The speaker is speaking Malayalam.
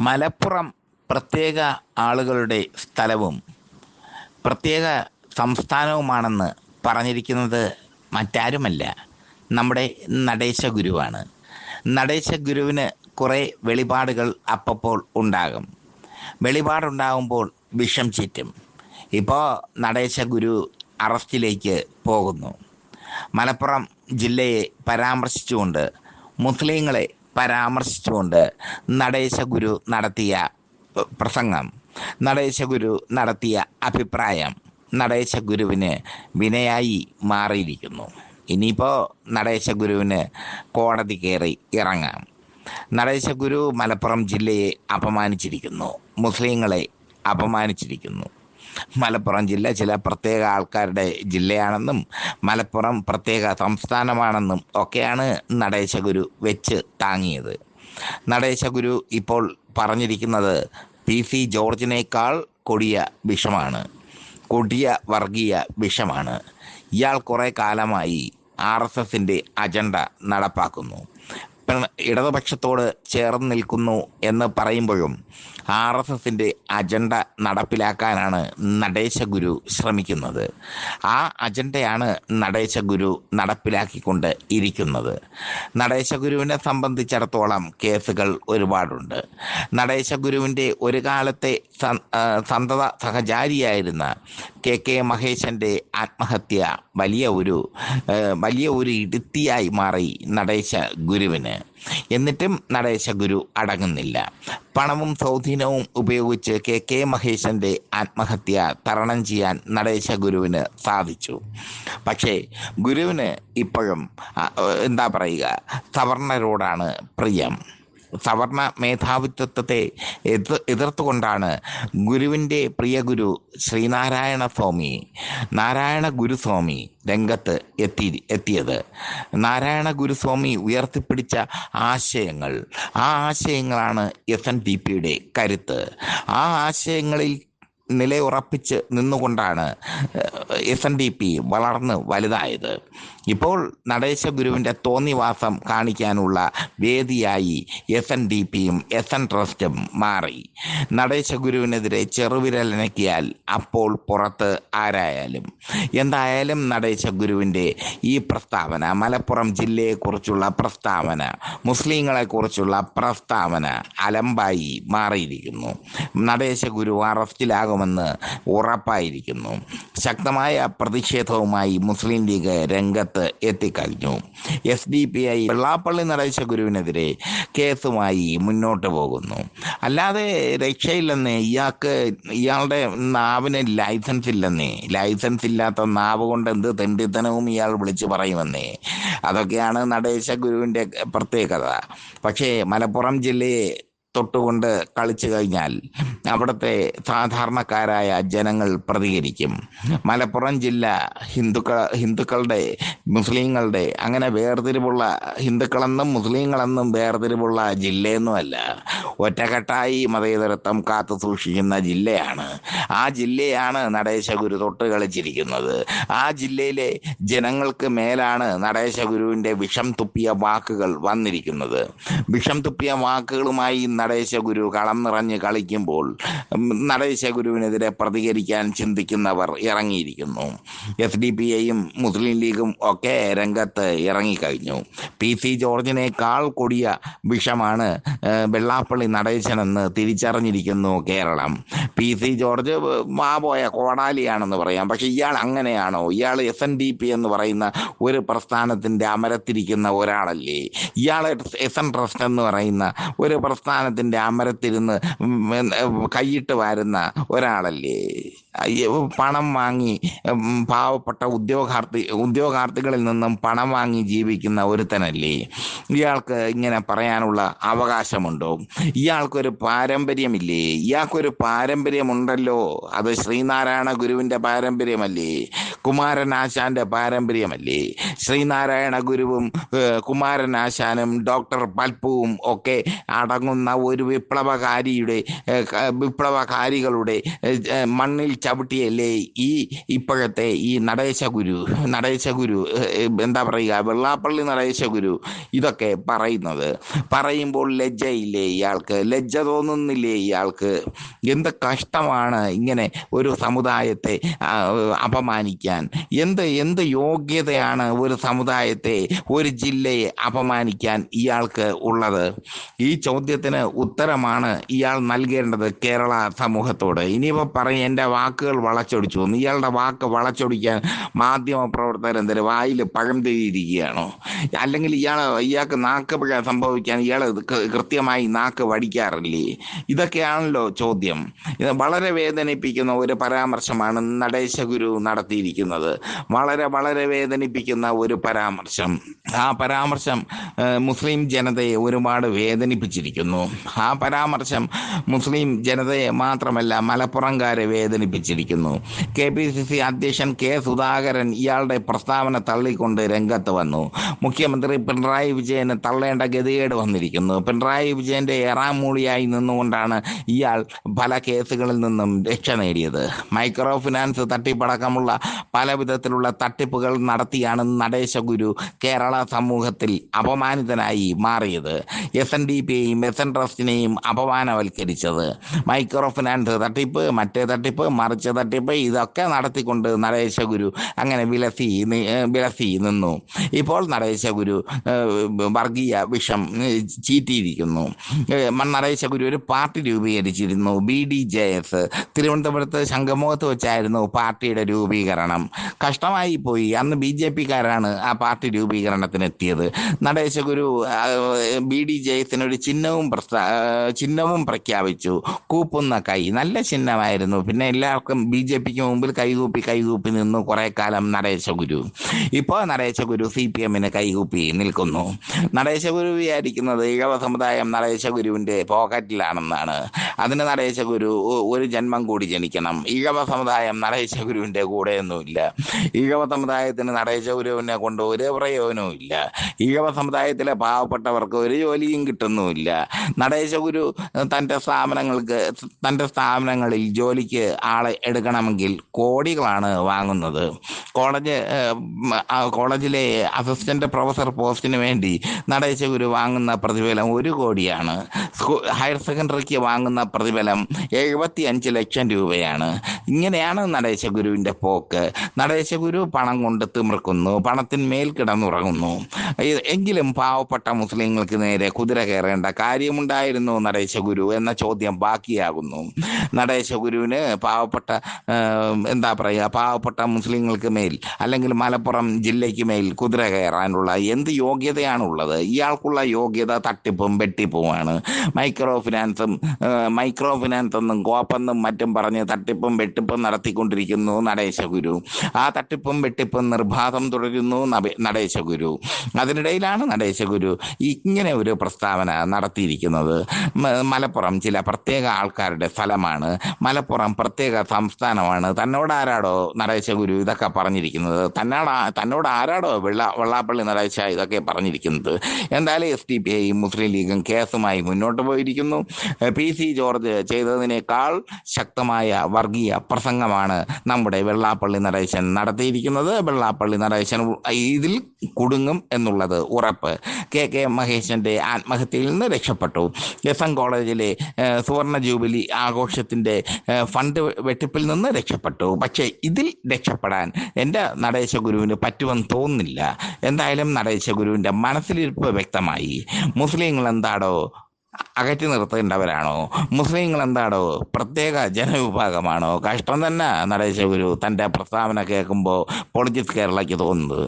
മലപ്പുറം പ്രത്യേക ആളുകളുടെ സ്ഥലവും പ്രത്യേക സംസ്ഥാനവുമാണെന്ന് പറഞ്ഞിരിക്കുന്നത് മറ്റാരുമല്ല. നമ്മുടെ നടേശ ഗുരുവാണ്. നടേശ ഗുരുവിന് കുറേ വെളിപാടുകൾ അപ്പപ്പോൾ ഉണ്ടാകും. വെളിപാടുണ്ടാകുമ്പോൾ വിഷം ചീറ്റും. ഇപ്പോൾ നടേശ ഗുരു അറസ്റ്റിലേക്ക് പോകുന്നു. മലപ്പുറം ജില്ലയെ പരാമർശിച്ചുകൊണ്ട് മുസ്ലിങ്ങളെ പരാമർശിച്ചുകൊണ്ട് നടേശഗുരു നടത്തിയ പ്രസംഗം. നടേശഗുരു നടത്തിയ അഭിപ്രായം നടേശ ഗുരുവിന് വിനയായി മാറിയിരിക്കുന്നു. ഇനിയിപ്പോൾ നടേശ ഗുരുവിന് കോടതി കയറി ഇറങ്ങാം. നടേശ ഗുരു മലപ്പുറം ജില്ലയെ അപമാനിച്ചിരിക്കുന്നു. മുസ്ലിങ്ങളെ അപമാനിച്ചിരിക്കുന്നു. മലപ്പുറം ജില്ല ചില പ്രത്യേക ആൾക്കാരുടെ ജില്ലയാണെന്നും മലപ്പുറം പ്രത്യേക സംസ്ഥാനമാണെന്നും ഒക്കെയാണ് നടേശഗുരു വെച്ച് താങ്ങിയത്. നടേശഗുരു ഇപ്പോൾ പറഞ്ഞിരിക്കുന്നത് പി സി ജോർജിനേക്കാൾ കൊടിയ വിഷമാണ്. കൊടിയ വർഗീയ വിഷമാണ്. ഇയാൾ കുറേ കാലമായി ആർ എസ് എസിന്റെ അജണ്ട നടപ്പാക്കുന്നു. ഇടതുപക്ഷത്തോട് ചേർന്ന് നിൽക്കുന്നു എന്ന് പറയുമ്പോഴും ആർ എസ് എസിന്റെ അജണ്ട നടപ്പിലാക്കാനാണ് നടേശഗുരു ശ്രമിക്കുന്നത്. ആ അജണ്ടയാണ് നടേശഗുരു നടപ്പിലാക്കിക്കൊണ്ട് ഇരിക്കുന്നത്. നടേശഗുരുവിനെ സംബന്ധിച്ചിടത്തോളം കേസുകൾ ഒരുപാടുണ്ട്. നടേശഗുരുവിന്റെ ഒരു കാലത്തെ സന്തത സഹചാരിയായിരുന്ന കെ കെ മഹേശന്റെ ആത്മഹത്യ വലിയ ഒരു വലിയ ഒരു ഇടുത്തിയായി മാറി നടേശ ഗുരുവിന് എന്നിട്ടും നടേശഗുരു അടങ്ങുന്നില്ല. പണവും സ്വാധീനവും ഉപയോഗിച്ച് കെ കെ മഹേശന്റെ ആത്മഹത്യ തരണം ചെയ്യാൻ നടേശ ഗുരുവിന് സാധിച്ചു. പക്ഷേ ഗുരുവിന് ഇപ്പോഴും എന്താ പറയുക സവർണരോടാണ് പ്രിയം. സവർണ മേധാവിത്വത്തെ എതിർ എതിർത്തുകൊണ്ടാണ് ഗുരുവിന്റെ പ്രിയ ഗുരു ശ്രീനാരായണ സ്വാമി നാരായണ ഗുരുസ്വാമി രംഗത്ത് എത്തി എത്തിയത്. നാരായണ ഗുരുസ്വാമി ഉയർത്തിപ്പിടിച്ച ആശയങ്ങൾ ആ ആശയങ്ങളാണ് എസ് എൻ ഡി പിയുടെ കരുത്ത്. ആ ആശയങ്ങളിൽ നിലയുറപ്പിച്ച് നിന്നുകൊണ്ടാണ് എസ് എൻ ഡി പി വളർന്ന് വലുതായത്. ഇപ്പോൾ നടേശ ഗുരുവിന്റെ തോന്നിവാസം കാണിക്കാനുള്ള വേദിയായി എസ് എൻ ഡി പിയും എസ് എൻ ട്രസ്റ്റും മാറി. നടേശ ഗുരുവിനെതിരെ ചെറുവിരലനക്കിയാൽ അപ്പോൾ പുറത്ത് ആരായാലും? എന്തായാലും നടേശ ഗുരുവിന്റെ ഈ പ്രസ്താവന മലപ്പുറം ജില്ലയെക്കുറിച്ചുള്ള പ്രസ്താവന മുസ്ലിങ്ങളെക്കുറിച്ചുള്ള പ്രസ്താവന അലമ്പായി മാറിയിരിക്കുന്നു. നടേശ ഗുരു അറസ്റ്റിലാകുമെന്ന് ഉറപ്പായിരിക്കുന്നു. ശക്തമായ പ്രതിഷേധവുമായി മുസ്ലിം ലീഗ് രംഗത്ത് എത്തിക്കഴിഞ്ഞു. S D P I Vellappally Natesa ഗുരുവിനെതിരെ കേസുമായി മുന്നോട്ട് പോകുന്നു. അല്ലാതെ രക്ഷയില്ലെന്നേ ഇയാൾക്ക് ഇയാളുടെ നാവിന് ലൈസൻസ് ഇല്ലെന്നേ ലൈസൻസ് ഇല്ലാത്ത നാവ് കൊണ്ട് എന്ത് തെണ്ടിത്തനവും ഇയാൾ വിളിച്ചു പറയുമെന്നേ. അതൊക്കെയാണ് നടേശ ഗുരുവിന്റെ പ്രത്യേകത. പക്ഷേ മലപ്പുറം ജില്ലയെ തൊട്ടുകൊണ്ട് കളിച്ചു കഴിഞ്ഞാൽ അവിടുത്തെ സാധാരണക്കാരായ ജനങ്ങൾ പ്രതികരിക്കും. മലപ്പുറം ജില്ല ഹിന്ദുക്ക ഹിന്ദുക്കളുടെ മുസ്ലിങ്ങളുടെ അങ്ങനെ വേർതിരിവുള്ള ഹിന്ദുക്കളെന്നും മുസ്ലിങ്ങളെന്നും വേർതിരിവുള്ള ജില്ലയൊന്നുമല്ല. ഒറ്റക്കെട്ടായി മതേതരത്വം കാത്തു സൂക്ഷിക്കുന്ന ജില്ലയാണ്. ആ ജില്ലയാണ് നടേശഗുരു തൊട്ട് കളിച്ചിരിക്കുന്നത്. ആ ജില്ലയിലെ ജനങ്ങൾക്ക് മേലാണ് നടേശഗുരുവിന്റെ വിഷം തുപ്പിയ വാക്കുകൾ വന്നിരിക്കുന്നത്. വിഷം തുപ്പിയ വാക്കുകളുമായി നടേശ ഗുരു കളം നിറഞ്ഞ് കളിക്കുമ്പോൾ നടേശഗുരുവിനെതിരെ നടേശ ഗുരുവിനെതിരെ പ്രതികരിക്കാൻ ചിന്തിക്കുന്നവർ ഇറങ്ങിയിരിക്കുന്നു. എസ് ഡി പി ഐയും മുസ്ലിം ലീഗും ഒക്കെ രംഗത്ത് ഇറങ്ങിക്കഴിഞ്ഞു. പി സി ജോർജിനേക്കാൾ കൊടിയ വിഷമാണ് വെള്ളാപ്പള്ളി നടേശനെന്ന് തിരിച്ചറിഞ്ഞിരിക്കുന്നു കേരളം. പി സി ജോർജ് മാ പോയ കോടാലിയാണെന്ന് പറയാം. പക്ഷെ ഇയാൾ അങ്ങനെയാണോ? ഇയാൾ എസ് എൻ ഡി പി എന്ന് പറയുന്ന ഒരു പ്രസ്ഥാനത്തിന്റെ അമരത്തിരിക്കുന്ന ഒരാളല്ലേ? ഇയാൾ എസ് എൻ ട്രസ്റ്റ് എന്ന് പറയുന്ന ഒരു പ്രസ്ഥാനത്തിന്റെ അമരത്തിരുന്ന് കൈയിട്ട് വാരുന്ന ഒരാളല്ലേ? പണം വാങ്ങി പാവപ്പെട്ട ഉദ്യോഗാർത്ഥി ഉദ്യോഗാർത്ഥികളിൽ നിന്നും പണം വാങ്ങി ജീവിക്കുന്ന ഒരുത്തനല്ലേ? ഇയാൾക്ക് ഇങ്ങനെ പറയാനുള്ള അവകാശമുണ്ടോ? ഇയാൾക്കൊരു പാരമ്പര്യമില്ലേ? ഇയാൾക്കൊരു പാരമ്പര്യമുണ്ടല്ലോ. അത് ശ്രീനാരായണ ഗുരുവിന്റെ പാരമ്പര്യമല്ലേ? കുമാരനാശാന്റെ പാരമ്പര്യമല്ലേ? ശ്രീനാരായണ ഗുരുവും കുമാരനാശാനും ഡോക്ടർ പൽപ്പുവും ഒക്കെ അടങ്ങുന്ന ഒരു വിപ്ലവകാരിയുടെ വിപ്ലവകാരികളുടെ മണ്ണിൽ ചവിട്ടിയല്ലേ ഈ ഇപ്പോഴത്തെ ഈ നടേശ ഗുരു നടേശ ഗുരു എന്താ പറയുക വെള്ളാപ്പള്ളി നടേശ ഗുരു ഇതൊക്കെ പറയുന്നത്. പറയുമ്പോൾ ലജ്ജയില്ലേ ഇയാൾക്ക്? ലജ്ജ തോന്നുന്നില്ലേ ഇയാൾക്ക്? എന്ത് കഷ്ടമാണ് ഇങ്ങനെ ഒരു സമുദായത്തെ ആ, അപമാനിക്കാൻ എന്ത് എന്ത് യോഗ്യതയാണ് ഒരു സമുദായത്തെ ഒരു ജില്ലയെ അപമാനിക്കാൻ ഇയാൾക്ക് ഉള്ളത്? ഈ ചോദ്യത്തിന് ഉത്തരമാണ് ഇയാൾ നൽകേണ്ടത് കേരള സമൂഹത്തോട്. ഇനിയിപ്പോൾ പറയും എന്റെ വാക്കുകൾ വളച്ചൊടിച്ചു. ഇയാളുടെ വാക്ക് വളച്ചൊടിക്കാൻ മാധ്യമ പ്രവർത്തകർ എന്തൊരു വായിൽ പഴം തിരിയിരിക്കുകയാണോ അല്ലെങ്കിൽ ഇയാൾ ഇയാൾക്ക് നാക്ക് പിഴ സംഭവിക്കാൻ ഇയാൾ കൃത്യമായി നാക്ക് വടിക്കാറില്ലേ? ഇതൊക്കെയാണല്ലോ ചോദ്യം. ഇത് വളരെ വേദനിപ്പിക്കുന്ന ഒരു പരാമർശമാണ് നടേശ ഗുരു നടത്തിയിരിക്കുന്നത് വളരെ വളരെ വേദനിപ്പിക്കുന്ന ഒരു പരാമർശം. ആ പരാമർശം മുസ്ലിം ജനതയെ ഒരുപാട് വേദനിപ്പിച്ചിരിക്കുന്നു. ആ പരാമർശം മുസ്ലിം ജനതയെ മാത്രമല്ല മലപ്പുറംകാരെ വേദനിപ്പിച്ചിരിക്കുന്നു. കെ പി സി സി അധ്യക്ഷൻ കെ സുധാകരൻ ഇയാളുടെ പ്രസ്താവന തള്ളിക്കൊണ്ട് രംഗത്ത് വന്നു. മുഖ്യമന്ത്രി പിണറായി വിജയന് തള്ളേണ്ട ഗതികേട് വന്നിരിക്കുന്നു. പിണറായി വിജയന്റെ ഏറാമൂളിയായി നിന്നുകൊണ്ടാണ് ഇയാൾ പല കേസുകളിൽ നിന്നും രക്ഷ നേടിയത്. മൈക്രോ ഫിനാൻസ് തട്ടിപ്പടക്കമുള്ള പല വിധത്തിലുള്ള തട്ടിപ്പുകൾ നടത്തിയാണ് നടേശഗുരു കേരള സമൂഹത്തിൽ അപമാനിതനായി മാറിയത്. എസ് എൻ ഡി പിയെയും എസ് എൻ ട്രസ്റ്റിനെയും അപമാനവൽക്കരിച്ചത്. മൈക്രോ ഫിനാൻസ് തട്ടിപ്പ് മറ്റേ തട്ടിപ്പ് മറിച്ച തട്ടിപ്പ് ഇതൊക്കെ നടത്തിക്കൊണ്ട് നടേശഗുരു അങ്ങനെ വിലസി വിലസി നിന്നു. ഇപ്പോൾ നടേശഗുരു വർഗീയ വിഷം ചീറ്റിയിരിക്കുന്നു. നടേശഗുരു ഒരു party രൂപീകരിച്ചിരുന്നു. B D J S. തിരുവനന്തപുരത്ത് ശംഖമുഖത്ത് വെച്ചായിരുന്നു പാർട്ടിയുടെ രൂപീകരണം. കഷ്ടമായി പോയി. അന്ന് ബി ജെ പിക്കാരാണ് ആ പാർട്ടി രൂപീകരണത്തിന് എത്തിയത് നടേശ ഗുരു ബി ഡി ജയത്തിനൊരു ചിഹ്നവും ചിഹ്നവും പ്രഖ്യാപിച്ചു. കൂപ്പുന്ന കൈ. നല്ല ചിഹ്നമായിരുന്നു. പിന്നെ എല്ലാവർക്കും ബി ജെ പിക്ക് മുമ്പിൽ കൈകൂപ്പി കൈകൂപ്പി നിന്നു കുറെ കാലം നടേശ ഗുരു. ഇപ്പോൾ നടേശ ഗുരു സി പി എമ്മിന് കൈകൂപ്പി നിൽക്കുന്നു. നടേശ ഗുരു വിചാരിക്കുന്നത് ഈഴവ സമുദായം നടേശ ഗുരുവിന്റെ പോക്കറ്റിലാണെന്നാണ്. അതിന് നടേശ ഗുരു ഒരു ജന്മം കൂടി ജനിക്കണം. ഈഴവ സമുദായം നടേശ ഗുരുവിന്റെ കൂടെയൊന്നുമില്ല ഈഴവ സമുദായത്തിന് നടേശ ഗുരുവിനെ കൊണ്ട് ഒരു പ്രയോജനവും ഇല്ല. ഈഴവ സമുദായത്തിലെ പാവപ്പെട്ടവർക്ക് ഒരു ജോലിയും കിട്ടുന്നുമില്ല. നടേശ ഗുരു തന്റെ സ്ഥാപനങ്ങൾക്ക് തന്റെ സ്ഥാപനങ്ങളിൽ ജോലിക്ക് ആളെ എടുക്കണമെങ്കിൽ കോടികളാണ് വാങ്ങുന്നത്. കോളേജ് കോളേജിലെ അസിസ്റ്റന്റ് പ്രൊഫസർ പോസ്റ്റിന് വേണ്ടി നടേശ ഗുരു വാങ്ങുന്ന പ്രതിഫലം ഒരു കോടിയാണ്. ഹയർ സെക്കൻഡറിക്ക് വാങ്ങുന്ന പ്രതിഫലം എഴുപത്തി അഞ്ച് ലക്ഷം രൂപയാണ്. ഇങ്ങനെയാണ് നടേശ ഗുരുവിന്റെ പോക്ക്. നടേശ ഗുരു പണം കൊണ്ട് തിമിർക്കുന്നു പണത്തിന്മേൽ കിടന്നുറങ്ങുന്നു. എങ്കിലും പാവപ്പെട്ട മുസ്ലിങ്ങൾക്ക് നേരെ കുതിര കയറേണ്ട കാര്യമുണ്ടായിരുന്നു നടേശഗുരു എന്ന ചോദ്യം ബാക്കിയാകുന്നു. നടേശ ഗുരുവിന് പാവപ്പെട്ട എന്താ പറയുക പാവപ്പെട്ട മുസ്ലിങ്ങൾക്ക് മേൽ അല്ലെങ്കിൽ മലപ്പുറം ജില്ലയ്ക്ക് മേൽ കുതിര കയറാനുള്ള എന്ത് യോഗ്യതയാണുള്ളത്? ഇയാൾക്കുള്ള യോഗ്യത തട്ടിപ്പും വെട്ടിപ്പുമാണ്. മൈക്രോ ഫിനാൻസും മൈക്രോ ഫിനാൻസ് എന്നും കോപ്പെന്നും മറ്റും പറഞ്ഞ് തട്ടിപ്പും വെട്ടിപ്പും നടത്തിക്കൊണ്ടിരിക്കുന്നു നടേശ ഗുരു. ആ തട്ടിപ്പും വെട്ടിപ്പും നിർബാധം തുടരുന്നു നടേശ ഗുരു അതിനിടയിലാണ് നടേശ ഗുരു ഇങ്ങനെ ഒരു പ്രസ്താവന നടത്തിയിരിക്കുന്നത്. മലപ്പുറം ചില പ്രത്യേക ആൾക്കാരുടെ സ്ഥലമാണ്. മലപ്പുറം പ്രത്യേക സംസ്ഥാനമാണ്. തന്നോട് ആരാടോ നടേശ ഗുരു ഇതൊക്കെ പറഞ്ഞിരിക്കുന്നത്? തന്നോട് തന്നോട് ആരാടോ വെള്ള വെള്ളാപ്പള്ളി നടേശ ഇതൊക്കെ പറഞ്ഞിരിക്കുന്നത്? എന്തായാലും എസ് ഡി പി ഐയും മുസ്ലിം ലീഗും കേസുമായി മുന്നോട്ട് പോയിരിക്കുന്നു. പി സി ജോർജ് ചെയ്തതിനേക്കാൾ ശക്തമായ വർഗീയ പ്രസംഗമാണ് നമ്മുടെ വെള്ളാപ്പള്ളി നടേശൻ നടത്തിയിരിക്കുന്നത് വെള്ളാപ്പള്ളി നടേശൻ ഇതിൽ കുടുങ്ങും എന്നുള്ളത് ഉറപ്പ്. കെ കെ മഹേശന്റെ ആത്മഹത്യയിൽ നിന്ന് രക്ഷപ്പെട്ടു. എസ് എൻ കോളേജിലെ സുവർണ ജൂബിലി ആഘോഷത്തിന്റെ ഫണ്ട് വെട്ടിപ്പിൽ നിന്ന് രക്ഷപ്പെട്ടു. പക്ഷേ ഇതിൽ രക്ഷപ്പെടാൻ എന്റെ നടേശ ഗുരുവിന് പറ്റുമെന്ന് തോന്നുന്നില്ല. എന്തായാലും നടേശ ഗുരുവിന്റെ മനസ്സിലിരിപ്പ് വ്യക്തമായി. മുസ്ലിങ്ങൾ എന്താടോ അകറ്റി നിർത്തേണ്ടവരാണോ? മുസ്ലിങ്ങൾ എന്താണോ പ്രത്യേക ജനവിഭാഗമാണോ? കഷ്ടം തന്നെ നടേശ ഗുരു തന്റെ പ്രസ്താവന കേൾക്കുമ്പോൾ പൊളിറ്റിക്സ് കേരളയ്ക്ക് തോന്നുന്നത്.